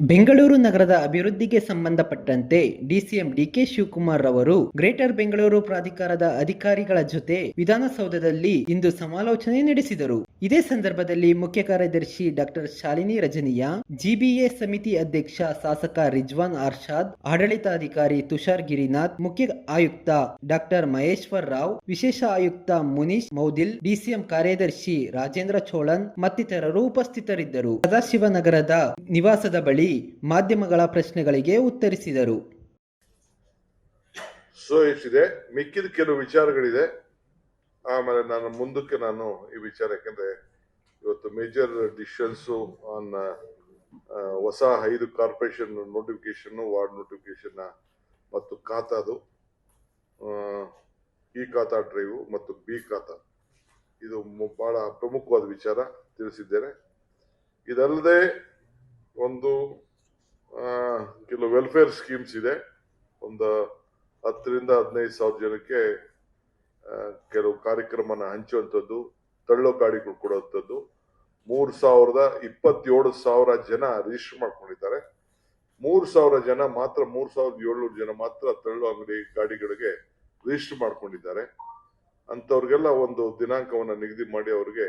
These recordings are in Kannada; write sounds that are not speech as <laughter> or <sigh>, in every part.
ಬೆಂಗಳೂರು ನಗರದ ಅಭಿವೃದ್ಧಿಗೆ ಸಂಬಂಧಪಟ್ಟಂತೆ ಡಿಸಿಎಂ ಡಿಕೆ ಶಿವಕುಮಾರ್ ರವರು ಗ್ರೇಟರ್ ಬೆಂಗಳೂರು ಪ್ರಾಧಿಕಾರದ ಅಧಿಕಾರಿಗಳ ಜೊತೆ ವಿಧಾನಸೌಧದಲ್ಲಿ ಇಂದು ಸಮಾಲೋಚನೆ ನಡೆಸಿದರು. ಇದೇ ಸಂದರ್ಭದಲ್ಲಿ ಮುಖ್ಯ ಕಾರ್ಯದರ್ಶಿ ಡಾಕ್ಟರ್ ಶಾಲಿನಿ ರಜನೀಯ, ಜಿಬಿಎ ಸಮಿತಿ ಅಧ್ಯಕ್ಷ ಶಾಸಕ ರಿಜ್ವಾನ್ ಆರ್ಷಾದ್, ಆಡಳಿತಾಧಿಕಾರಿ ತುಷಾರ್ ಗಿರಿನಾಥ್, ಮುಖ್ಯ ಆಯುಕ್ತ ಡಾಕ್ಟರ್ ಮಹೇಶ್ವರ್ ರಾವ್, ವಿಶೇಷ ಆಯುಕ್ತ ಮುನೀಶ್ ಮೌದಿಲ್, ಡಿಸಿಎಂ ಕಾರ್ಯದರ್ಶಿ ರಾಜೇಂದ್ರ ಚೋಳನ್ ಮತ್ತಿತರರು ಉಪಸ್ಥಿತರಿದ್ದರು. ಸದಾಶಿವನಗರದ ನಿವಾಸದ ಬಳಿ ಮಾಧ್ಯಮಗಳ ಪ್ರಶ್ನೆಗಳಿಗೆ ಉತ್ತರಿಸಿದರು. ಸೊ ಎಷ್ಟಿದೆ ಮಿಕ್ಕಿದ ಕೆಲವು ವಿಚಾರಗಳಿದೆ. ಆಮೇಲೆ ನಾನು ಮುಂದಕ್ಕೆ ನಾನು ಈ ವಿಚಾರ ಯಾಕಂದ್ರೆ ಇವತ್ತು ಮೇಜರ್ ಡಿಸಿಷನ್ಸ್ ಆನ್ ಹೊಸ ಐದು ಕಾರ್ಪೊರೇಷನ್ ನೋಟಿಫಿಕೇಶನ್ ವಾರ್ಡ್ ನೋಟಿಫಿಕೇಶನ್ ಮತ್ತು ಖಾತಾದು ಇ ಖಾತಾ ಡ್ರೈವ್ ಮತ್ತು ಬಿ ಖಾತಾ. ಇದು ಬಹಳ ಪ್ರಮುಖವಾದ ವಿಚಾರ ತಿಳಿಸಿದ್ದೇನೆ. ಇದಲ್ಲದೆ ಒಂದು ಕೆಲವು ವೆಲ್ಫೇರ್ ಸ್ಕೀಮ್ಸ್ ಇದೆ. ಒಂದು ಹತ್ತರಿಂದ ಹದಿನೈದು ಸಾವಿರ ಜನಕ್ಕೆ ಕೆಲವು ಕಾರ್ಯಕ್ರಮನ ಹಂಚುವಂಥದ್ದು, ತಳ್ಳೋ ಗಾಡಿಗಳು ಕೊಡುವಂಥದ್ದು. ಮೂರು ಸಾವಿರದ ಇಪ್ಪತ್ತೇಳು ಸಾವಿರ ಜನ ರಿಜಿಸ್ಟರ್ ಮಾಡ್ಕೊಂಡಿದ್ದಾರೆ. ಮೂರು ಸಾವಿರ ಜನ ಮಾತ್ರ, ಮೂರು ಸಾವಿರದ ಏಳ್ನೂರು ಜನ ಮಾತ್ರ ತಳ್ಳೋ ಅಂಗಡಿ ಗಾಡಿಗಳಿಗೆ ರಿಜಿಸ್ಟರ್ ಮಾಡ್ಕೊಂಡಿದ್ದಾರೆ. ಅಂಥವ್ರಿಗೆಲ್ಲ ಒಂದು ದಿನಾಂಕವನ್ನು ನಿಗದಿ ಮಾಡಿ ಅವ್ರಿಗೆ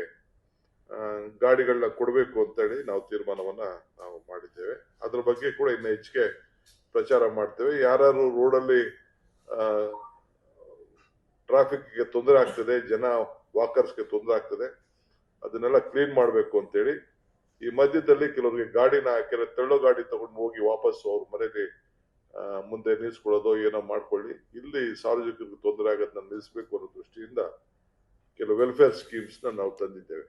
ಗಾಡಿಗಳನ್ನ ಕೊಡಬೇಕು ಅಂತೇಳಿ ನಾವು ತೀರ್ಮಾನವನ್ನ ನಾವು ಮಾಡಿದ್ದೇವೆ. ಅದ್ರ ಬಗ್ಗೆ ಕೂಡ ಇನ್ನು ಹೆಚ್ಚಿಗೆ ಪ್ರಚಾರ ಮಾಡ್ತೇವೆ. ಯಾರು ರೋಡಲ್ಲಿ ಟ್ರಾಫಿಕ್ಗೆ ತೊಂದರೆ ಆಗ್ತದೆ, ಜನ ವಾಕರ್ಸ್ಗೆ ತೊಂದರೆ ಆಗ್ತದೆ, ಅದನ್ನೆಲ್ಲ ಕ್ಲೀನ್ ಮಾಡಬೇಕು ಅಂತೇಳಿ ಈ ಮಧ್ಯದಲ್ಲಿ ಕೆಲವರಿಗೆ ಗಾಡಿನ, ಕೆಲ ತೆಳ್ಳೋ ಗಾಡಿ ತಗೊಂಡು ಹೋಗಿ ವಾಪಸ್ ಅವ್ರ ಮನೆಯಲ್ಲಿ ಮುಂದೆ ನಿಲ್ಸ್ಕೊಳ್ಳೋದು ಏನೋ ಮಾಡ್ಕೊಳ್ಳಿ. ಇಲ್ಲಿ ಸಾರ್ವಜನಿಕರಿಗೆ ತೊಂದರೆ ಆಗೋದನ್ನ ನಿಲ್ಲಿಸಬೇಕು ಅನ್ನೋ ದೃಷ್ಟಿಯಿಂದ ಕೆಲವು ವೆಲ್ಫೇರ್ ಸ್ಕೀಮ್ಸ್ನ ನಾವು ತಂದಿದ್ದೇವೆ.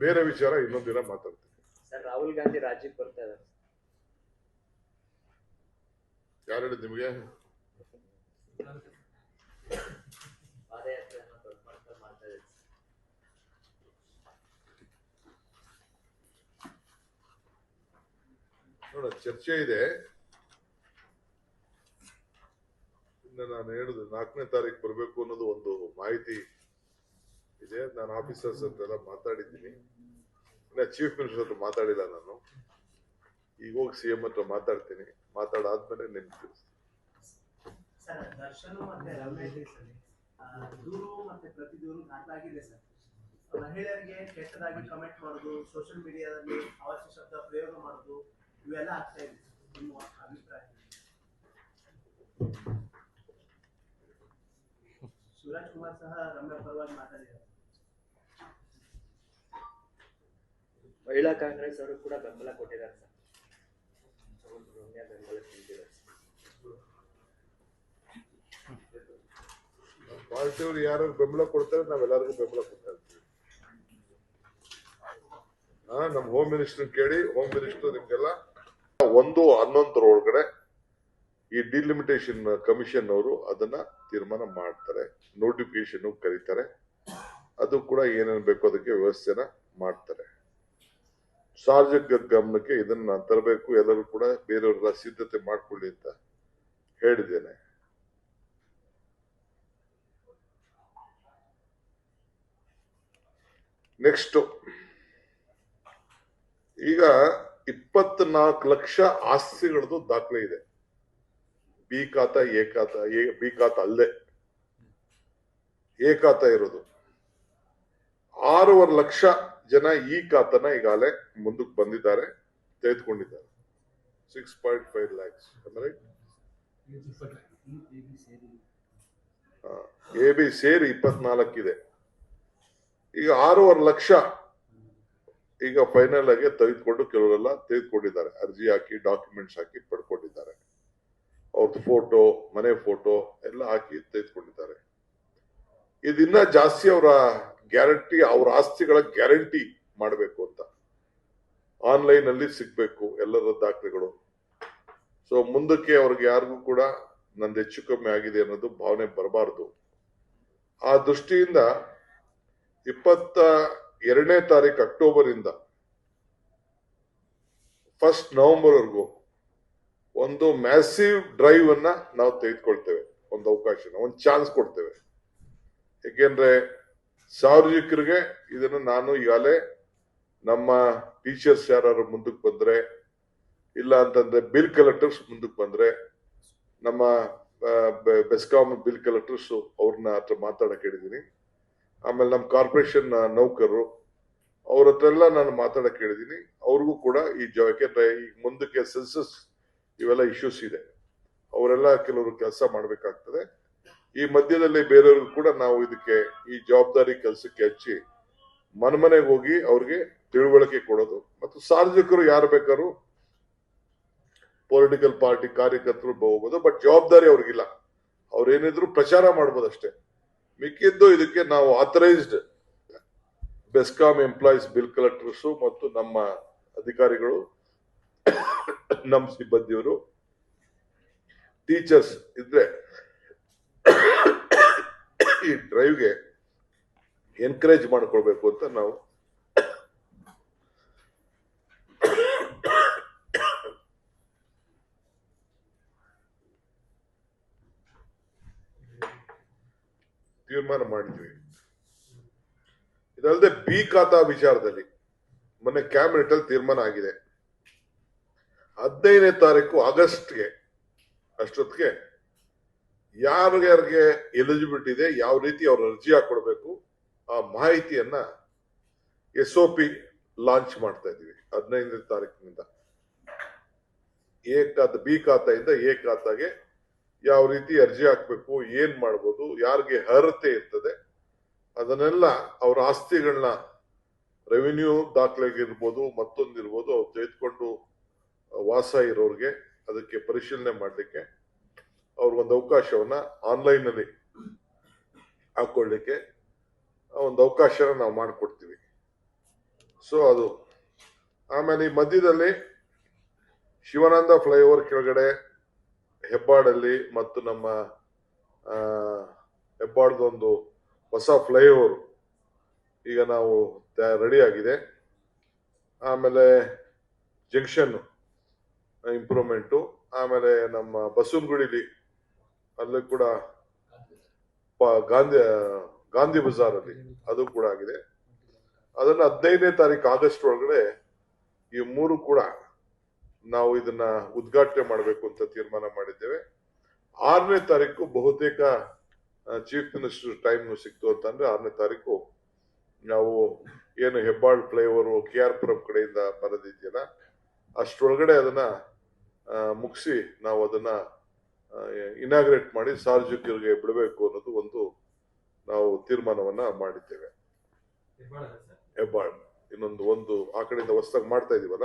ಬೇರೆ ವಿಚಾರ ಇನ್ನೊಂದಿನ ಮಾತಾಡ್ತೀನಿ. ಮಾತಾಡ್ತೀವಿ ಸರ್ ರಾಹುಲ್ ಗಾಂಧಿ ರಾಜ್ಯಕ್ಕೆ ಬರ್ತಾ ಇದ್ದಾರೆ. ಯಾರು ಹೇಳಿದ್ ನಿಮಗೆ? ನೋಡ ಚರ್ಚೆ ಇದೆ. ಇನ್ನು ನಾನು ಹೇಳುದು ನಾಲ್ಕನೇ ತಾರೀಕು ಬರಬೇಕು ಅನ್ನೋದು ಒಂದು ಮಾಹಿತಿ ಇದೆ. ನಾನು ಆಫೀಸರ್ಸ್ ಅಂತೆಲ್ಲ ಮಾತಾಡಿದ್ದೀನಿ. ಇನ್ನ ಚೀಫ್ ಮಿನಿಸ್ಟರ್ ಹತ್ರ ಮಾತಾಡಿಲ್ಲ ನಾನು. ಈಗ ಹೋಗಿ ಸಿ ಎಂ ಹತ್ರ ಮಾತಾಡ್ತೀನಿ. ಮಾತಾಡಾದ್ಮೇಲೆ ನಿಮ್ಗೆ ತಿಳಿಸ್ತೀನಿ. ಸರ್ ದರ್ಶನ್ ಮತ್ತೆ ರಮೇಶ್ ಆ, ದೂರು ಮತ್ತೆ ಪ್ರತಿ ದೂರು ದಾಖಲಾಗಿದೆ ಸರ್ ಮಹಿಳೆಯರಿಗೆ ಕೆಟ್ಟದಾಗಿ ಕಮೆಂಟ್ ಮಾಡೋದು ಸೋಷಿಯಲ್ ಮೀಡಿಯಾದಲ್ಲಿ ಅವಶ್ಯ ಶಬ್ದ ಪ್ರಯೋಗ ಮಾಡೋದು ಇವೆಲ್ಲ ಆಗ್ತಾ ಇದೆ ನಿಮ್ಮ ಅಭಿಪ್ರಾಯ. <laughs> ಶಿವರಾಜ್ ಕುಮಾರ್ ಸಹ ರಮ್ಯ ಪರವಾಗಿ ಮಾತಾಡಿದ್ದಾರೆ. ಮಹಿಳಾ ಕಾಂಗ್ರೆಸ್ ಅವರು ಕೂಡ ಬೆಂಬಲ ಕೊಟ್ಟಿದ್ದಾರೆ ಸರ್. ಬೆಂಬಲ ಪಾರ್ಟಿಯವರು ಯಾರು ಬೆಂಬಲ ಕೊಡ್ತಾರೆ, ನಾವೆಲ್ಲರಿಗೂ ಬೆಂಬಲ ಕೊಡ್ತಾ ಇರ್ತೀವಿ. ನಮ್ಮ ಹೋಮ್ ಮಿನಿಸ್ಟರ್ ಕೇಳಿ ಹೋಮ್ ಮಿನಿಸ್ಟರ್ ನಿಮ್ಗೆಲ್ಲ ಒಂದು ಹನ್ನೊಂದರ ಒಳಗಡೆ ಈ ಡಿಲಿಮಿಟೇಷನ್ ಕಮಿಷನ್ ಅವರು ಅದನ್ನ ತೀರ್ಮಾನ ಮಾಡ್ತಾರೆ ನೋಟಿಫಿಕೇಶನ್ ಕರೀತಾರೆ. ಅದು ಕೂಡ ಏನೇನು ಬೇಕೋ ಅದಕ್ಕೆ ವ್ಯವಸ್ಥೆನ ಮಾಡ್ತಾರೆ. ಸಾರ್ವಜನಿಕ ಗಮನಕ್ಕೆ ಇದನ್ನು ನಾನು ತರಬೇಕು, ಎಲ್ಲರೂ ಕೂಡ ಬೇರೆಯವರ ಸಿದ್ಧತೆ ಮಾಡಿಕೊಳ್ಳಿ ಅಂತ ಹೇಳಿದ್ದೇನೆ. ನೆಕ್ಸ್ಟ್ ಈಗ ಇಪ್ಪತ್ನಾಲ್ಕು ಲಕ್ಷ ಆಸ್ತಿಗಳದ್ದು ದಾಖಲೆ ಇದೆ. ಬಿ ಖಾತ, ಎ ಖಾತ, ಎ, ಬಿ ಖಾತ ಅಲ್ಲದೆ. ಎ ಇರೋದು. ಆರೂವರೆ ಲಕ್ಷ ಜನ ಈ ಖಾತನ ಈಗಾಗಲೇ ಮುಂದಕ್ಕೆ ಬಂದಿದ್ದಾರೆ, ತೆಗೆದುಕೊಂಡಿದ್ದಾರೆ. ಸಿಕ್ಸ್ ಪಾಯಿಂಟ್ ಫೈವ್ ಲ್ಯಾಕ್ಸ್ ಅಂದ್ರೆ ಎ ಬಿ ಸೇರಿ ಇಪ್ಪತ್ನಾಲ್ಕಿದೆ. ಈಗ ಆರೂವರೆ ಲಕ್ಷ ಈಗ ಫೈನಲ್ ಆಗಿ ತೆಗೆದುಕೊಂಡು ಕೆಲವರೆಲ್ಲ ತೆಗೆದುಕೊಂಡಿದ್ದಾರೆ. ಅರ್ಜಿ ಹಾಕಿ ಡಾಕ್ಯುಮೆಂಟ್ಸ್ ಹಾಕಿ ಪಡ್ಕೊಂಡಿದ್ದಾರೆ. ಅವ್ರದ್ದು ಫೋಟೋ ಮನೆ ಫೋಟೋ ಎಲ್ಲ ಹಾಕಿ ತೆಗೆದುಕೊಂಡಿದ್ದಾರೆ. ಇದಿನ್ನ ಜಾಸ್ತಿ ಅವರ ಗ್ಯಾರಂಟಿ, ಅವ್ರ ಆಸ್ತಿಗಳ ಗ್ಯಾರಂಟಿ ಮಾಡಬೇಕು ಅಂತ. ಆನ್ಲೈನ್ ಅಲ್ಲಿ ಸಿಗ್ಬೇಕು ಎಲ್ಲರ ದಾಖಲೆಗಳು. ಸೊ ಮುಂದಕ್ಕೆ ಅವ್ರಿಗೆ ಯಾರಿಗೂ ಕೂಡ ನಂದು ಹೆಚ್ಚು ಕಮ್ಮಿ ಆಗಿದೆ ಅನ್ನೋದು ಭಾವನೆ ಬರಬಾರದು. ಆ ದೃಷ್ಟಿಯಿಂದ ಇಪ್ಪತ್ತ ಎರಡನೇ ತಾರೀಕು ಅಕ್ಟೋಬರ್ ಇಂದ ಫಸ್ಟ್ ನವೆಂಬರ್ ವರೆಗೂ ಒಂದು ಮ್ಯಾಸಿವ್ ಡ್ರೈವ್ ಅನ್ನ ನಾವು ತೆಗೆದುಕೊಳ್ತೇವೆ. ಒಂದು ಅವಕಾಶನ, ಒಂದು ಚಾನ್ಸ್ ಕೊಡ್ತೇವೆ. ಯಾಕೆಂದ್ರೆ ಸಾರ್ವಜನಿಕರಿಗೆ ಇದನ್ನು ನಾನು ಈಗಾಗಲೇ ನಮ್ಮ ಟೀಚರ್ಸ್ ಯಾರು ಮುಂದಕ್ಕೆ ಬಂದ್ರೆ, ಇಲ್ಲ ಅಂತಂದ್ರೆ ಬಿಲ್ ಕಲೆಕ್ಟರ್ಸ್ ಮುಂದಕ್ಕೆ ಬಂದ್ರೆ, ನಮ್ಮ ಬೆಸ್ಕಾಮ್ ಬಿಲ್ ಕಲೆಕ್ಟರ್ಸ್ ಅವ್ರನ್ನ ಹತ್ರ ಮಾತಾಡಕ್ಕೆ ಹೇಳಿದೀನಿ ಆಮೇಲೆ ನಮ್ಮ ಕಾರ್ಪೊರೇಷನ್ ನೌಕರರು ಅವ್ರ ಹತ್ರ ಎಲ್ಲ ನಾನು ಮಾತಾಡಕ್ಕೆ ಹೇಳಿದೀನಿ ಅವ್ರಿಗೂ ಕೂಡ ಈ ಜಾಕೆಟ್ ಈ ಮುಂದಕ್ಕೆ ಸೆನ್ಸಸ್ ಇವೆಲ್ಲ ಇಶ್ಯೂಸ್ ಇದೆ. ಅವರೆಲ್ಲ ಕೆಲವರು ಕೆಲಸ ಮಾಡ್ಬೇಕಾಗ್ತದೆ. ಈ ಮಧ್ಯದಲ್ಲಿ ಬೇರೆಯವ್ರಿಗೂ ಕೂಡ ನಾವು ಇದಕ್ಕೆ ಈ ಜವಾಬ್ದಾರಿ ಕೆಲಸಕ್ಕೆ ಹಚ್ಚಿ ಮನೆಮನೆಗೆ ಹೋಗಿ ಅವ್ರಿಗೆ ತಿಳುವಳಿಕೆ ಕೊಡೋದು. ಮತ್ತು ಸಾರ್ವಜನಿಕರು ಯಾರು ಬೇಕಾದ್ರು ಪೊಲಿಟಿಕಲ್ ಪಾರ್ಟಿ ಕಾರ್ಯಕರ್ತರು ಹೋಗ್ಬೋದು ಬಟ್ ಜವಾಬ್ದಾರಿ ಅವ್ರಿಗಿಲ್ಲ. ಅವ್ರೇನಿದ್ರು ಪ್ರಚಾರ ಮಾಡ್ಬೋದಷ್ಟೇ. ಮಿಕ್ಕಿದ್ದು ಇದಕ್ಕೆ ನಾವು authorised BESCOM employees bill collectors ಮತ್ತು ನಮ್ಮ ಅಧಿಕಾರಿಗಳು, ನಮ್ಮ ಸಿಬ್ಬಂದಿಯವರು ಟೀಚರ್ಸ್ ಇದ್ರೆ ಡ್ರೈವ್ಗೆ ಎನ್ಕರೇಜ್ ಮಾಡ್ಕೊಳ್ಬೇಕು ಅಂತ ನಾವು ತೀರ್ಮಾನ ಮಾಡಿದ್ವಿ. ಇದಲ್ಲದೆ ಬಿ ಖಾತಾ ವಿಚಾರದಲ್ಲಿ ಮೊನ್ನೆ ಕ್ಯಾಬಿನೆಟ್ ಅಲ್ಲಿ ತೀರ್ಮಾನ ಆಗಿದೆ. ಹದಿನೈದನೇ ತಾರೀಕು ಆಗಸ್ಟ್ಗೆ, ಅಷ್ಟೊತ್ತಿಗೆ ಯಾರ್ಯಾರಿಗೆ ಎಲಿಜಿಬಿಲಿಟಿ ಇದೆ, ಯಾವ ರೀತಿ ಅವ್ರ ಅರ್ಜಿ ಹಾಕೊಡ್ಬೇಕು, ಆ ಮಾಹಿತಿಯನ್ನ ಎಸ್ ಒ ಪಿ ಲಾಂಚ್ ಮಾಡ್ತಾ ಇದೀವಿ ಹದಿನೈದನೇ ತಾರೀಕಿನಿಂದ. ಎ ಖಾತ, ಬಿ ಖಾತೆಯಿಂದ ಎ ಖಾತಾಗೆ ಯಾವ ರೀತಿ ಅರ್ಜಿ ಹಾಕ್ಬೇಕು, ಏನ್ ಮಾಡ್ಬೋದು, ಯಾರಿಗೆ ಅರ್ಹತೆ ಇರ್ತದೆ, ಅದನ್ನೆಲ್ಲ ಅವ್ರ ಆಸ್ತಿಗಳನ್ನ ರೆವಿನ್ಯೂ ದಾಖಲೆಗಿರ್ಬೋದು ಮತ್ತೊಂದಿರ್ಬೋದು, ಅವ್ರು ತೆಗೆದುಕೊಂಡು ವಾಸ ಇರೋರಿಗೆ ಅದಕ್ಕೆ ಪರಿಶೀಲನೆ ಮಾಡಲಿಕ್ಕೆ ಅವ್ರಿಗೊಂದು ಅವಕಾಶವನ್ನ ಆನ್ಲೈನ್ ಅಲ್ಲಿ ಹಾಕೊಳ್ಳಿಕ್ಕೆ ಒಂದು ಅವಕಾಶನ ನಾವು ಮಾಡಿಕೊಡ್ತೀವಿ. ಸೊ ಅದು. ಆಮೇಲೆ ಈ ಮಧ್ಯದಲ್ಲಿ ಶಿವಾನಂದ ಫ್ಲೈಓವರ್ ಕೆಳಗಡೆ ಹೆಬ್ಬಾಡಲ್ಲಿ ಮತ್ತು ನಮ್ಮ ಹೆಬ್ಬಾಡ್ದೊಂದು ಹೊಸ ಫ್ಲೈಓವರ್ ಈಗ ನಾವು ರೆಡಿ ಆಗಿದೆ. ಆಮೇಲೆ ಜಂಕ್ಷನ್ ಇಂಪ್ರೂವ್ಮೆಂಟು ಆಮೇಲೆ ನಮ್ಮ ಬಸವನಗುಡಿಲಿ ಅಲ್ಲಿ ಕೂಡ ಗಾಂಧಿ ಗಾಂಧಿ ಬಜಾರ್ ಅಲ್ಲಿ ಅದು ಕೂಡ ಆಗಿದೆ. ಅದನ್ನ ಹದಿನೈದನೇ ತಾರೀಕು ಆಗಸ್ಟ್ ಒಳಗಡೆ ಈ ಮೂರು ಕೂಡ ನಾವು ಇದನ್ನ ಉದ್ಘಾಟನೆ ಮಾಡಬೇಕು ಅಂತ ತೀರ್ಮಾನ ಮಾಡಿದ್ದೇವೆ. ಆರನೇ ತಾರೀಕು ಬಹುತೇಕ ಚೀಫ್ ಮಿನಿಸ್ಟರ್ ಟೈಮ್ ಸಿಕ್ತು ಅಂತಂದ್ರೆ ಆರನೇ ತಾರೀಕು ನಾವು ಏನು Hebbal flyover K R Puram ಕಡೆಯಿಂದ ಬರೋದಿದೆಯಲ್ಲ ಅಷ್ಟರೊಳಗಡೆ ಅದನ್ನ ಮುಗಿಸಿ ನಾವು ಅದನ್ನ ಇನಾಗ್ರೇಟ್ ಮಾಡಿ ಸಾರ್ವಜನಿಕರಿಗೆ ಬಿಡಬೇಕು ಅನ್ನೋದು ಒಂದು ನಾವು ತೀರ್ಮಾನವನ್ನ ಮಾಡಿದ್ದೇವೆ. ಹೆಬ್ಬಾಳ್. ಇನ್ನೊಂದು ಒಂದು ಆ ಕಡೆಯಿಂದ ಹೊಸದಾಗಿ ಮಾಡ್ತಾ ಇದೀವಲ್ಲ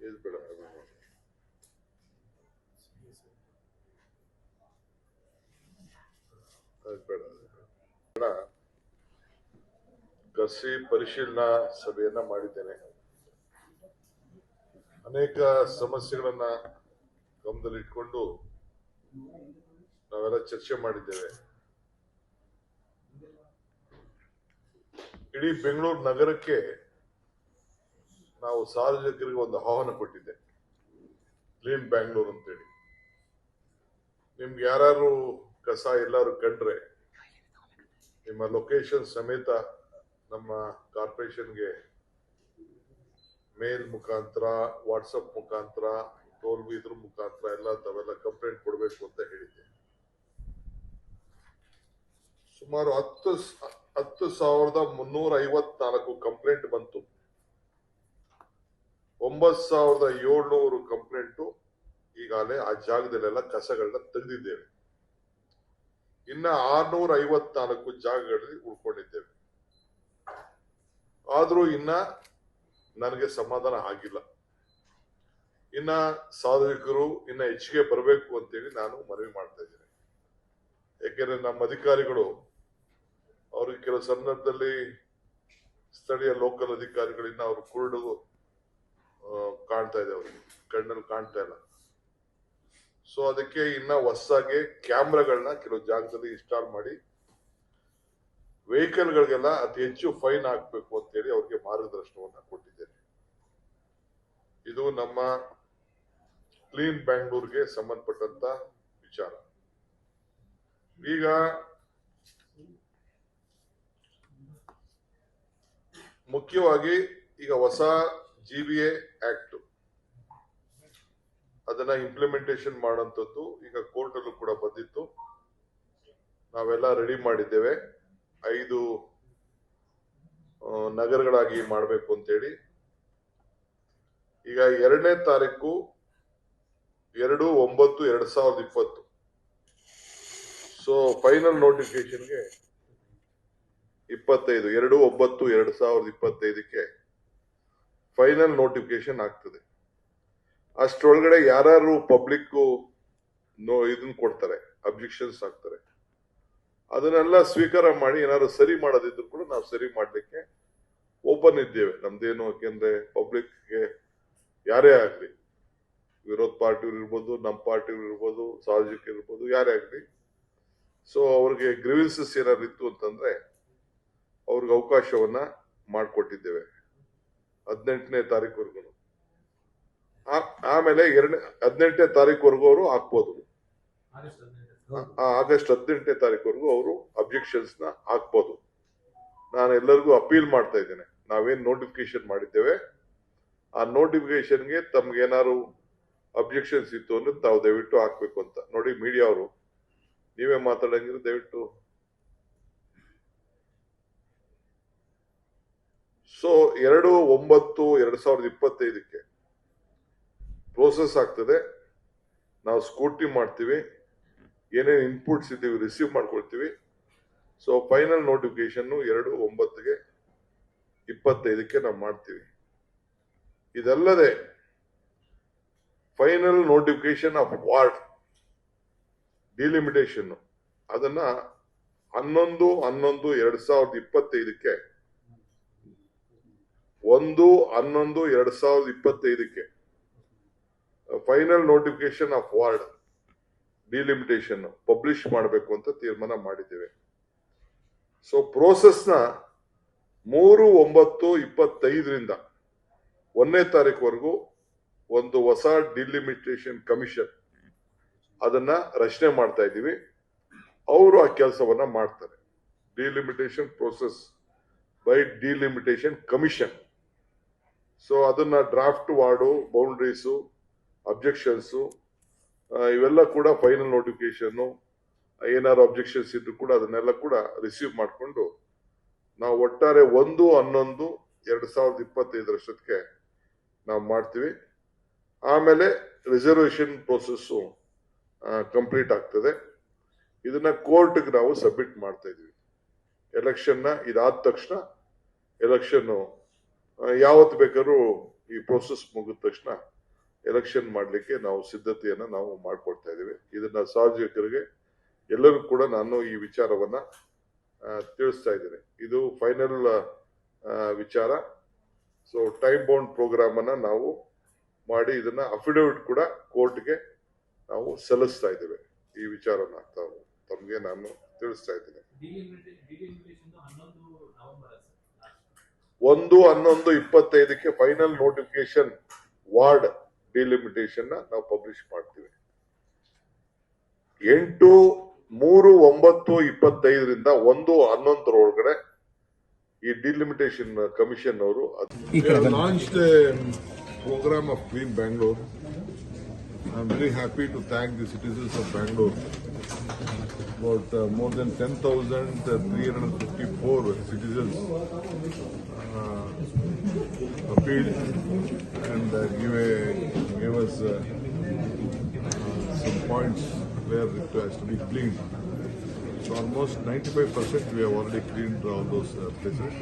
ಇದು ಬೇಡ ಅದು ಬೇಡ. ಅದು ಬೇಡ ಅದು ಬೇಡ. ಕಸಿ ಪರಿಶೀಲನಾ ಸಭೆಯನ್ನ ಮಾಡಿದ್ದೇನೆ. ಅನೇಕ ಸಮಸ್ಯೆಗಳನ್ನ ಗಮನದಲ್ಲಿಟ್ಕೊಂಡು ನಾವೆಲ್ಲ ಚರ್ಚೆ ಮಾಡಿದ್ದೇವೆ. ಇಡೀ ಬೆಂಗಳೂರು ನಗರಕ್ಕೆ ನಾವು ಸಾರ್ವಜನಿಕರಿಗೆ ಒಂದು ಆಹ್ವಾನ ಕೊಟ್ಟಿದ್ದೆ. ಕ್ಲೀನ್ ಬ್ಯಾಂಗ್ಳೂರ್ ಅಂತೇಳಿ. ನಿಮ್ಗೆ ಯಾರು ಕಸ ಎಲ್ಲಾರು ಕಂಡ್ರೆ ನಿಮ್ಮ ಲೊಕೇಶನ್ ಸಮೇತ ನಮ್ಮ ಕಾರ್ಪೊರೇಷನ್ಗೆ ಮೇಲ್ ಮುಖಾಂತರ, ವಾಟ್ಸಪ್ ಮುಖಾಂತರ, ಟೋಲ್ ಇದ್ರ ಮುಖಾಂತರ ಎಲ್ಲ ತಾವೆಲ್ಲ ಕಂಪ್ಲೇಂಟ್ ಕೊಡಬೇಕು ಅಂತ ಹೇಳಿದ್ದೆ. ಸುಮಾರು ಹತ್ತು ಹತ್ತು ಸಾವಿರದ ಮುನ್ನೂರ ಐವತ್ನಾಲ್ಕು ಕಂಪ್ಲೇಂಟ್ ಬಂತು. ಒಂಬತ್ ಸಾವಿರದ ಏಳ್ನೂರು ಕಂಪ್ಲೇಂಟು ಈಗಾಗಲೇ ಆ ಜಾಗದಲ್ಲೆಲ್ಲ ಕಸಗಳನ್ನ ತೆಗೆದಿದ್ದೇವೆ. ಇನ್ನ ಆರ್ನೂರ ಐವತ್ನಾಲ್ಕು ಜಾಗಗಳಲ್ಲಿ ಉಳ್ಕೊಂಡಿದ್ದೇವೆ. ಆದ್ರೂ ಇನ್ನ ನನಗೆ ಸಮಾಧಾನ ಆಗಿಲ್ಲ. ಇನ್ನ ಸಾಧಕರು ಇನ್ನ ಹೆಚ್ಚಿಗೆ ಬರಬೇಕು ಅಂತೇಳಿ ನಾನು ಮನವಿ ಮಾಡ್ತಾ ಇದ್ದೀನಿ. ಯಾಕೆಂದ್ರೆ ನಮ್ಮ ಅಧಿಕಾರಿಗಳು ಅವ್ರಿಗೆ ಕೆಲವು ಸಂದರ್ಭದಲ್ಲಿ ಸ್ಥಳೀಯ ಲೋಕಲ್ ಅಧಿಕಾರಿಗಳಿಂದ ಅವರು ಕುರುಡು ಕಾಣ್ತಾ ಇದೆ ಅವ್ರಿಗೆ. ಕಣ್ಣಲ್ಲಿ ಕಾಣ್ತಾ ಇಲ್ಲ. ಸೊ ಅದಕ್ಕೆ ಇನ್ನ ಹೊಸಾಗೆ ಕ್ಯಾಮ್ರಾಗಳನ್ನ ಕೆಲವು ಜಾಗದಲ್ಲಿ ಇನ್ಸ್ಟಾಲ್ ಮಾಡಿ ವೆಹಿಕಲ್ಗಳಿಗೆಲ್ಲ ಅತಿ ಹೆಚ್ಚು ಫೈನ್ ಹಾಕಬೇಕು ಅಂತೇಳಿ ಅವ್ರಿಗೆ ಮಾರ್ಗದರ್ಶನವನ್ನ ಕೊಟ್ಟಿದ್ದೇನೆ. ಇದು ನಮ್ಮ ಕ್ಲೀನ್ ಬ್ಯಾಂಗ್ಳೂರ್ಗೆ ಸಂಬಂಧಪಟ್ಟಂತ ವಿಚಾರ. ಈಗ ಮುಖ್ಯವಾಗಿ ಈಗ ಹೊಸ ಜಿ ಬಿ ಎ ಆಕ್ಟ್ ಅದನ್ನ ಇಂಪ್ಲಿಮೆಂಟೇಷನ್ ಮಾಡುವಂಥದ್ದು ಈಗ ಕೋರ್ಟಲ್ಲೂ ಕೂಡ ಬಂದಿತ್ತು. ನಾವೆಲ್ಲ ರೆಡಿ ಮಾಡಿದ್ದೇವೆ. ಐದು ನಗರಗಳಾಗಿ ಮಾಡಬೇಕು ಅಂತೇಳಿ. ಈಗ ಎರಡನೇ ತಾರೀಕು ಎರಡು, ಒಂಬತ್ತು, ಎರಡ್ ಸಾವಿರದ ಇಪ್ಪತ್ತು. ಸೊ ಫೈನಲ್ ನೋಟಿಫಿಕೇಶನ್ಗೆ ಇಪ್ಪತ್ತೈದು, ಎರಡು, ಒಂಬತ್ತು, ಎರಡ್ ಸಾವಿರದ ಇಪ್ಪತ್ತೈದಕ್ಕೆ ಫೈನಲ್ ನೋಟಿಫಿಕೇಶನ್ ಆಗ್ತದೆ. ಅಷ್ಟರೊಳಗಡೆ ಯಾರು ಪಬ್ಲಿಕ್ ಇದನ್ನ ಕೊಡ್ತಾರೆ ಅಬ್ಜೆಕ್ಷನ್ಸ್ ಹಾಕ್ತಾರೆ ಅದನ್ನೆಲ್ಲ ಸ್ವೀಕಾರ ಮಾಡಿ ಏನಾದ್ರು ಸರಿ ಮಾಡೋದಿದ್ರು ಕೂಡ ನಾವು ಸರಿ ಮಾಡಲಿಕ್ಕೆ ಓಪನ್ ಇದ್ದೇವೆ ನಮ್ದೇನು ಯಾಕೆಂದ್ರೆ ಪಬ್ಲಿಕ್ಗೆ ಯಾರೇ ಆಗಲಿ, ವಿರೋಧ ಪಾರ್ಟಿ ಇರ್ಬೋದು, ನಮ್ಮ ಪಾರ್ಟಿ ಇರ್ಬೋದು ಸಾರ್ವಜನಿಕರು ಇರ್ಬೋದು, ಯಾರೇ ಆಗಲಿ ಸೊ ಅವ್ರಿಗೆ ಗ್ರೀವೆನ್ಸಸ್ ಏನಾದ್ರು ಇತ್ತು ಅಂತಂದ್ರೆ ಅವ್ರಿಗೆ ಅವಕಾಶವನ್ನ ಮಾಡಿಕೊಟ್ಟಿದ್ದೇವೆ ಹದಿನೆಂಟನೇ ತಾರೀಕುವರೆಗೂ. ಆಮೇಲೆ ಎರಡನೇ, ಹದಿನೆಂಟನೇ ತಾರೀಕುವರೆಗೂ ಅವರು ಹಾಕ್ಬೋದು. ಆಗಸ್ಟ್ ಹದಿನೆಂಟನೇ ತಾರೀಕುವರೆಗೂ ಅವರು ಅಬ್ಜೆಕ್ಷನ್ಸ್ನ ಹಾಕ್ಬೋದು. ನಾನು ಎಲ್ಲರಿಗೂ ಅಪೀಲ್ ಮಾಡ್ತಾ ಇದ್ದೇನೆ. ನಾವೇನ್ ನೋಟಿಫಿಕೇಶನ್ ಮಾಡಿದ್ದೇವೆ. ಆ ನೋಟಿಫಿಕೇಶನ್ಗೆ ತಮ್ಗೆ ಏನಾದ್ರು ಅಬ್ಜೆಕ್ಷನ್ಸ್ ಇತ್ತು ಅಂದ್ರೆ ತಾವು ದಯವಿಟ್ಟು ಹಾಕ್ಬೇಕು ಅಂತ. ನೋಡಿ ಮೀಡಿಯಾ ಅವರು, ನೀವೇ ಮಾತಾಡಂಗಿದ್ರೆ ದಯವಿಟ್ಟು. ಸೊ ಎರಡು ಒಂಬತ್ತು ಎರಡ್ ಸಾವಿರದ ಇಪ್ಪತ್ತೈದಕ್ಕೆ ಪ್ರೋಸೆಸ್ ಆಗ್ತದೆ. ನಾವು ಸ್ಕೂಟಿ ಮಾಡ್ತೀವಿ. ಏನೇನು ಇನ್ಪುಟ್ಸ್ ಇದ್ದೀವಿ ರಿಸೀವ್ ಮಾಡ್ಕೊಳ್ತೀವಿ. ಸೊ ಫೈನಲ್ ನೋಟಿಫಿಕೇಶನ್ ಎರಡು, ಒಂಬತ್ತಿಗೆ ಇಪ್ಪತ್ತೈದಕ್ಕೆ ನಾವು ಮಾಡ್ತೀವಿ. ಇದಲ್ಲದೆ final notification of ward delimitation ಅದನ್ನ ಹನ್ನೊಂದು ಹನ್ನೊಂದು, ಎರಡ್ ಸಾವಿರದ ಇಪ್ಪತ್ತೈದಕ್ಕೆ, ಒಂದು, ಹನ್ನೊಂದು, ಎರಡ್ ಸಾವಿರದ ಇಪ್ಪತ್ತೈದಕ್ಕೆ final notification of ward delimitation publish ಮಾಡಬೇಕು ಅಂತ ತೀರ್ಮಾನ ಮಾಡಿದ್ದೇವೆ. ಸೊ ಪ್ರೋಸೆಸ್ನ ಮೂರು, ಒಂಬತ್ತು, ಇಪ್ಪತ್ತೈದರಿಂದ ಒಂದನೇ ತಾರೀಕುವರೆಗೂ ಒಂದು ಹೊಸ ಡಿಲಿಮಿಟೇಷನ್ ಕಮಿಷನ್ ಅದನ್ನ ರಚನೆ ಮಾಡ್ತಾ ಇದ್ದೀವಿ. ಅವರು ಆ ಕೆಲಸವನ್ನ ಮಾಡ್ತಾರೆ. Delimitation process by delimitation commission so ಅದನ್ನ ಡ್ರಾಫ್ಟ್ ವಾರ್ಡು ಬೌಂಡ್ರೀಸು ಅಬ್ಜೆಕ್ಷನ್ಸು ಇವೆಲ್ಲ ಕೂಡ ಫೈನಲ್ ನೋಟಿಫಿಕೇಶನ್ ಏನಾದ್ರು ಅಬ್ಜೆಕ್ಷನ್ಸ್ ಇದ್ರು ಕೂಡ ಅದನ್ನೆಲ್ಲ ಕೂಡ ರಿಸೀವ್ ಮಾಡಿಕೊಂಡು ನಾವು ಒಟ್ಟಾರೆ ಒಂದು, ಹನ್ನೊಂದು, ಎರಡ್ ಸಾವಿರದ ಇಪ್ಪತ್ತೈದರಷ್ಟೊತ್ತಿಗೆ ನಾವು ಮಾಡ್ತೀವಿ. ಆಮೇಲೆ ರಿಸರ್ವೇಶನ್ ಪ್ರೋಸೆಸ್ ಕಂಪ್ಲೀಟ್ ಆಗ್ತದೆ. ಇದನ್ನ ಕೋರ್ಟ್ಗೆ ನಾವು ಸಬ್ಮಿಟ್ ಮಾಡ್ತಾ ಇದೀವಿ ಎಲೆಕ್ಷನ್ನ ಇದಾದ ತಕ್ಷಣ ಎಲೆಕ್ಷನ್ ಯಾವತ್ತು ಬೇಕಾದ್ರೂ ಈ ಪ್ರೋಸೆಸ್ ಮುಗಿದ ತಕ್ಷಣ ಎಲೆಕ್ಷನ್ ಮಾಡಲಿಕ್ಕೆ ನಾವು ಸಿದ್ಧತೆಯನ್ನ ನಾವು ಮಾಡ್ಕೊಳ್ತಾ ಇದ್ದೀವಿ ಇದನ್ನ ಸಾರ್ವಜನಿಕರಿಗೆ ಎಲ್ಲರಿಗೂ ಕೂಡ ನಾನು ಈ ವಿಚಾರವನ್ನ ತಿಳಿಸ್ತಾ ಇದ್ದೀನಿ. ಇದು ಫೈನಲ್ ವಿಚಾರ. ಸೊ ಟೈಮ್ ಬೌಂಡ್ ಪ್ರೋಗ್ರಾಮ್ ಅನ್ನ ನಾವು ಮಾಡಿ ಇದನ್ನ ಅಫಿಡವಿಟ್ ಕೂಡ ಕೋರ್ಟ್ಗೆ ನಾವು ಸಲ್ಲಿಸ್ತಾ ಇದ್ದೇವೆ. ಈ ವಿಚಾರನ ತಾವು, ತಮಗೆ ನಾನು ತಿಳಿಸ್ತಾ ಇದ್ದೇನೆ. ಒಂದು, ಹನ್ನೊಂದು, ಇಪ್ಪತ್ತೈದಕ್ಕೆ ಫೈನಲ್ ನೋಟಿಫಿಕೇಶನ್ ವಾರ್ಡ್ ಡಿಲಿಮಿಟೇಷನ್ ನಾವು ಪಬ್ಲಿಷ್ ಮಾಡ್ತೀವಿ. ಎಂಟು ಮೂರು ಒಂಬತ್ತು ಇಪ್ಪತ್ತೈದರಿಂದ ಒಂದು ಹನ್ನೊಂದರ ಒಳಗಡೆ ಈ ಡಿಲಿಮಿಟೇಷನ್ ಕಮಿಷನ್ ಅವರು launch program of clean Bangalore I am very happy to thank the citizens of Bangalore about uh, more than 10,354 citizens uh, appealed and uh, give, a, us uh, some points where it has to be cleaned. So almost 95% we have already cleaned all those uh, places.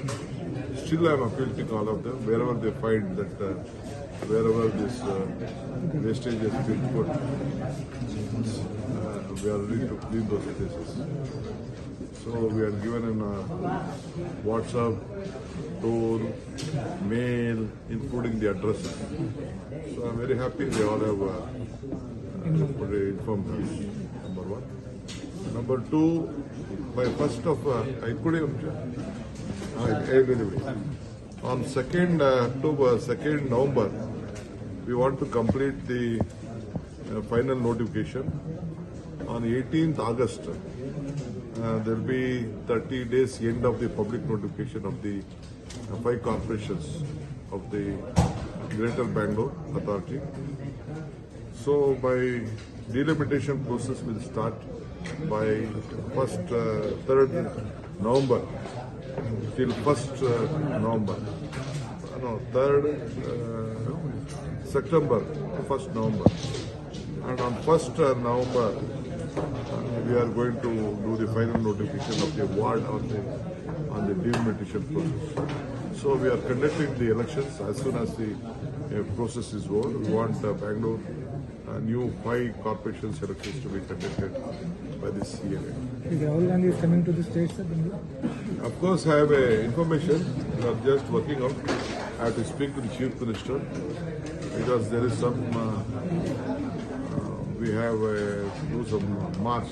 Still I am appealing all of them wherever they find that uh, wherever this uh, wastage has been put, uh, we are ready to clean those places. So we are given in uh, WhatsApp, tour, mail, including the address So I'm very happy they all have uh, uh, informed us, number one. Number two, by first of uh, ಇಟ್ಕೊಡಿ ಒಂದು ಹೇಳಿಬಿಡಿ on second uh, October, 2nd November, we want to complete the uh, final notification. On 18th August, uh, there will be 30 days end of the public notification of the uh, five corporations of the Greater Bangalore Authority. So my delimitation process will start by first uh, third November till first uh, November. Uh, No, third uh, September to first November. And on first uh, November, uh, we are going to do the final notification of the award on the on the delimitation process. So we are conducting the elections as soon as the uh, process is over. We want uh, Bangalore uh, new five corporations elections to be conducted by this year. Is Rahul Gandhi is coming to the state, sir? Of course, I have a information. We are just working out. I have to speak to the chief minister because there is some. Uh, uh, we have uh, do some march.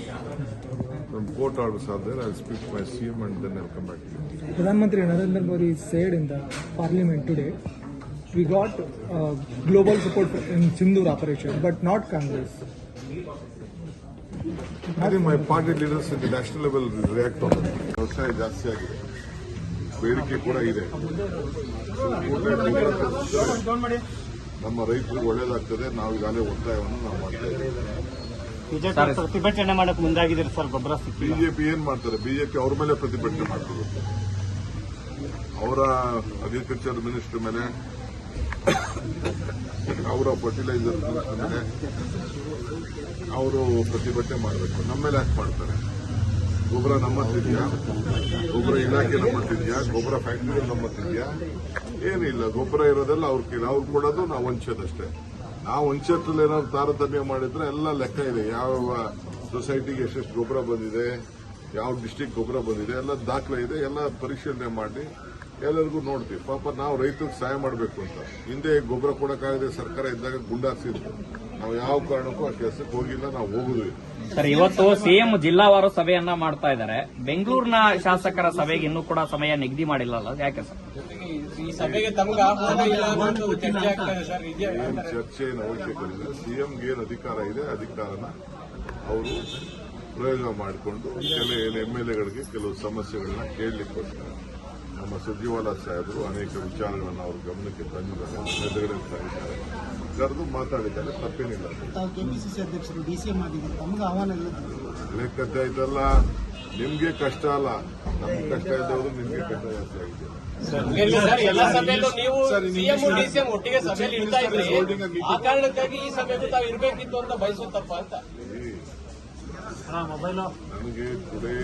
Some court orders are there. I'll speak to my CM and then I'll come back to you. ಪ್ರಧಾನಮಂತ್ರಿ ನರೇಂದ್ರ ಮೋದಿ ಸೇಡ್ ಇಂದ parliament today we got global support in Sindoor operation but not Congress ಬಿಡಿ my party leaders the national level react on ಜಾಸ್ತಿ ಆಗಿದೆ. ಬೇಡಿಕೆ ಕೂಡ ಇದೆ. ನಮ್ಮ ರೈತರಿಗೆ ಒಳ್ಳೇದಾಗ್ತದೆ. ನಾವು ಇಲ್ಲಿಗೆ ಒತ್ತಾಯವನ್ನು ನಾವು ಟೀಚರ್ ಪ್ರತಿಭಟನೆ ಮಾಡಕ್ಕೆ ಮುಂದಾಗಿದ್ರೆ ಸ್ವಲ್ಪ ಬ್ರಬಾ ಸಿಕ್ತಾ ಬಿಜೆಪಿ ಏನು ಮಾಡ್ತಾರೆ? ಬಿಜೆಪಿ ಅವ್ರ ಮೇಲೆ ಪ್ರತಿಭಟನೆ ಮಾಡ್ತಾರೆ ಅವರ ಅಗ್ರಿಕಲ್ಚರ್ ಮಿನಿಸ್ಟರ್ ಮೇಲೆ, ಅವರ ಫರ್ಟಿಲೈಸರ್ ಮಿನಿಸ್ಟರ್ ಮೇಲೆ ಅವರು ಪ್ರತಿಭಟನೆ ಮಾಡಬೇಕು. ನಮ್ಮ ಮೇಲೆ ಯಾಕೆ ಮಾಡ್ತಾರೆ? ಗೊಬ್ಬರ ನಮ್ಮತ್ತಿದೆಯಾ ಗೊಬ್ಬರ ಇಲಾಖೆ ನಮ್ಮತ್ತಿದೆಯಾ ಗೊಬ್ಬರ ಫ್ಯಾಕ್ಟರಿ ನಮ್ಮತ್ತಿದೆಯಾ ಏನಿಲ್ಲ ಗೊಬ್ಬರ ಇರೋದೆಲ್ಲ ಅವ್ರ ಕೇಳಿ ಅವ್ರು ಕೊಡೋದು ನಾವು ಹಂಚೋದಷ್ಟೇ ನಾವು ಹಂಚೋದ್ರಲ್ಲಿ ಏನಾದ್ರು ತಾರತಮ್ಯ ಮಾಡಿದ್ರೆ ಎಲ್ಲ ಲೆಕ್ಕ ಇದೆ. ಯಾವ ಸೊಸೈಟಿಗೆ ಎಷ್ಟೆಷ್ಟು ಗೊಬ್ಬರ ಬಂದಿದೆ, ಯಾವ ಡಿಸ್ಟಿಕ್ ಗೊಬ್ಬರ ಬಂದಿದೆ, ಎಲ್ಲ ದಾಖಲೆ ಇದೆ. ಎಲ್ಲ ಪರಿಶೀಲನೆ ಮಾಡಿ ಎಲ್ಲರಿಗೂ ನೋಡ್ತೀವಿ. ಪಾಪ ನಾವು ರೈತರಿಗೆ ಸಹಾಯ ಮಾಡಬೇಕು ಅಂತ. ಹಿಂದೆ ಗೊಬ್ಬರ ಕೊಡಕ್ಕಾಗದೆ ಸರ್ಕಾರ ಇದ್ದಾಗ ಗುಂಡಾಕ್ಸಿದ್ರು ನಾವು ಯಾವ ಕಾರಣಕ್ಕೂ ಆ ಕೆಲಸಕ್ಕೆ ಹೋಗಿಲ್ಲ ನಾವು ಹೋಗುದು ಇಲ್ಲ. ಸರ್ ಇವತ್ತು ಸಿಎಂ ಜಿಲ್ಲಾವಾರು ಸಭೆಯನ್ನ ಮಾಡ್ತಾ ಇದ್ದಾರೆ. ಬೆಂಗಳೂರಿನ ಶಾಸಕರ ಸಭೆಗೆ ಇನ್ನೂ ಕೂಡ ಸಮಯ ನಿಗದಿ ಮಾಡಿಲ್ಲ ಅಲ್ಲ? ಯಾಕೆ ಸರ್? ಈ ಚರ್ಚೆ ಏನು ಅವಶ್ಯಕತೆ ಇಲ್ಲ. ಸಿಎಂಗೆ ಏನು ಅಧಿಕಾರ ಇದೆ ಅಧಿಕಾರನ ಅವರು ಪ್ರಯೋಗ ಮಾಡಿಕೊಂಡು ಕೆಲ ಎಂ ಎಲ್ ಎಗಳಿಗೆ ಕೆಲವು ಸಮಸ್ಯೆಗಳನ್ನ ಕೇಳಲಿಕ್ಕೋಸ್ಕರ. ನಮ್ಮ ಸುರ್ಜಿವಾಲಾ ಸಾಹೇಬರು ಅನೇಕ ವಿಚಾರಗಳನ್ನು ಅವರು ಗಮನಕ್ಕೆ ತಂದಿದ್ದಾರೆ. ಎದುರುಗಡೆ ತಂದಿದ್ದಾರೆ. ಕರೆದು ಮಾತಾಡಿದ್ದಾರೆ. ತಪ್ಪೇನಿಲ್ಲ. ಲೆಕ್ಕದ್ದ ಇದೆಲ್ಲ ನಿಮ್ಗೆ ಕಷ್ಟ ಅಲ್ಲ. ನಮ್ಗೆ ಕಷ್ಟ ಇದ್ದವರು ನಿಮ್ಗೆ ಕಷ್ಟ ಜಾಸ್ತಿ ಆಗಿದೆ. ಎಲ್ಲ ಸಭೆಯಲ್ಲೂ ನೀವು ಸಿಎಂ ಡಿಸಿಎಂ ಒಟ್ಟಿಗೆ ಸಭೆಯಲ್ಲಿ ಇರ್ತಾ ಇದ್ರಿ ಆ ಕಾರಣಕ್ಕಾಗಿ ಈ ಸಭೆಗೂ ತಾವು ಇರಬೇಕಿತ್ತು ಅಂತ ಬಯಸುತ್ತಪ್ಪ ಅಂತ? ನನಗೆ ಟುಡೇ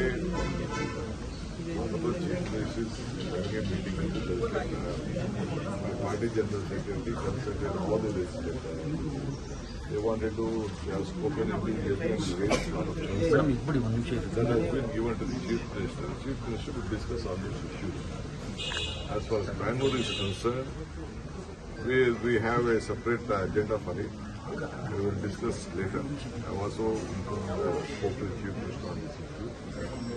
ಚೀಫ್ ಮಿನಿಸ್ಟರ್ಸ್ ನನಗೆ meeting my party general secretary consulted all the legislators. They wanted to, they have spoken in the raised a lot of concerns. That has been given to the chief minister. Chief minister will discuss on this issue. As far as Bangalore is concerned, we, we have a separate agenda for it. We will discuss later. I also informed, uh, spoke to the chief minister on this issue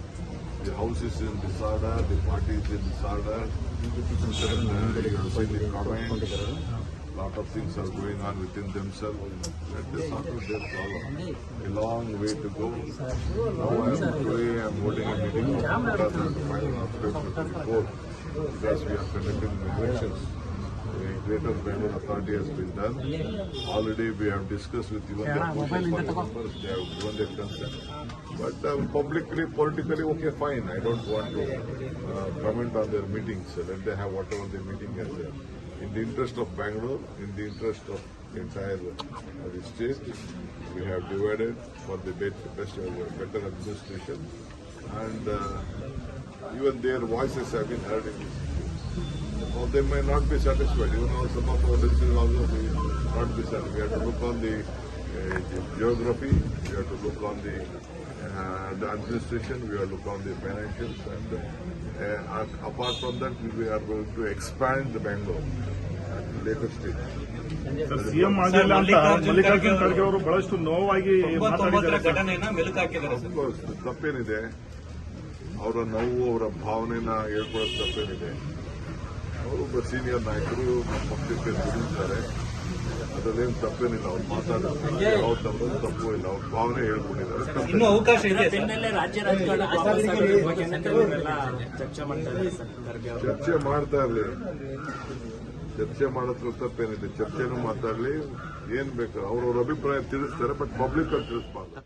The house is in disorder, the party is in disorder. And, uh, the. Lot of things are going on within themselves. Let problem. A long way to go. Now I am today I am holding a meeting I have to find an outcome report because we are conducting elections. The Greater Bangalore Authority has been done. Already we have discussed with even the opposition party members, they have given their consent. But um, publicly, politically, okay, fine. I don't want to uh, comment on their meetings. Let them have whatever their meeting is. In the interest of Bangalore, in the interest of entire uh, the state, we have divided for the best, best uh, better administration. And uh, even their voices have been heard in this. Or they may not be satisfied. Even though some of our decisions also may not be satisfied. We have to look on the, uh, the geography, we have to look on the, uh, the administration, we have to look on the financials, and uh, uh, apart from that, we are going to expand the Bangalore at a later stage. CM ಆಗಿಲ್ಲ ಅಂತ ಮಲ್ಲಿಕಾರ್ಜುನ್ ಖರ್ಗೆ ಅವರು ಬಹಳಷ್ಟು ನೋವಾಗಿ ತಪ್ಪೇನಿದೆ ಅವರ ನೋವು ಅವರ ಭಾವನೆನ ಹೇಳ್ಕೊಳ್ಳೋದು ತಪ್ಪೇನಿದೆ ಒಬ್ಬ ಸೀನಿಯರ್ ನಾಯಕರು ನಮ್ಮ ಪಕ್ಷಕ್ಕೆ ದುಡಿತಾರೆ ಅದರಲ್ಲೇನು ತಪ್ಪೇನಿಲ್ಲ ಅವ್ರು ಮಾತಾಡೋದು ಯಾವ ತಪ್ಪು ತಪ್ಪು ಇಲ್ಲ ಅವ್ರ ಭಾವನೆ. ಇನ್ನೂ ಅವಕಾಶ ಇದೆ. ರಾಜ್ಯ ಸರ್ ಚರ್ಚೆ ಮಾಡ್ತಾ ಇರಲಿ. ಚರ್ಚೆ ಮಾಡೋದ್ರ ತಪ್ಪೇನಿದೆ. ಚರ್ಚೆನೂ ಮಾತಾಡಲಿ. ಏನ್ ಬೇಕು? ಅವ್ರವ್ರ ಅಭಿಪ್ರಾಯ ತಿಳಿಸ್ತಾರೆ ಬಟ್ ಪಬ್ಲಿಕ್ ಅಲ್ಲಿ ತಿಳಿಸ್ಬಾರ್ದು.